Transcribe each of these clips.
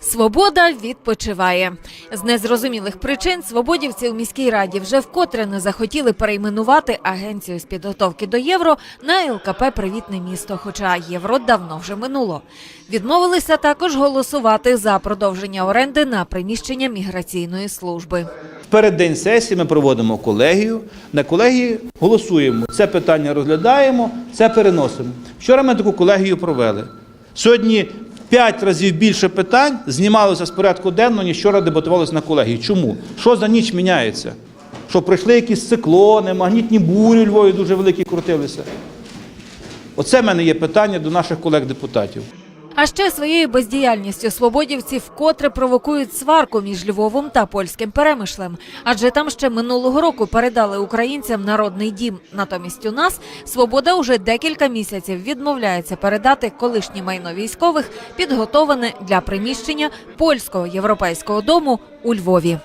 Свобода відпочиває з незрозумілих причин. Свободівці у міській раді вже вкотре не захотіли перейменувати агенцію з підготовки до євро на ЛКП Привітне місто. Хоча євро давно вже минуло. Відмовилися також голосувати за продовження оренди на приміщення міграційної служби. В переддень сесії ми проводимо колегію. На колегії голосуємо. Це питання розглядаємо, це переносимо. Вчора ми таку колегію провели. Сьогодні п'ять разів більше питань знімалося з порядку денного, ніж вчора дебатувалося на колегії. Чому? Що за ніч міняється? Що прийшли якісь циклони, магнітні бурі Львові дуже великі крутилися. Оце в мене є питання до наших колег-депутатів. А ще своєю бездіяльністю свободівці вкотре провокують сварку між Львовом та польським перемишлем. Адже там ще минулого року передали українцям народний дім. Натомість у нас свобода уже декілька місяців відмовляється передати колишнє майно військових, підготоване для приміщення польського європейського дому у Львові.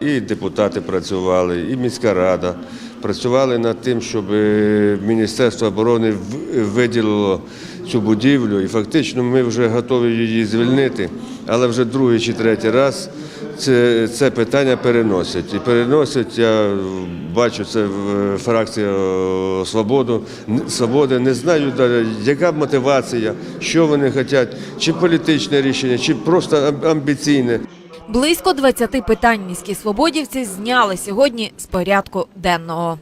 І депутати працювали, і міська рада працювали над тим, щоб е, Міністерство оборони виділило цю будівлю. І фактично ми вже готові її звільнити, але вже другий чи третій раз це, це питання переносять. І переносять, я бачу, це в фракція е, «Свободу», «Свободи». Не знаю, яка мотивація, що вони хочуть, чи політичне рішення, чи просто амбіційне. Близько 20 питань міські свободівці зняли сьогодні з порядку денного.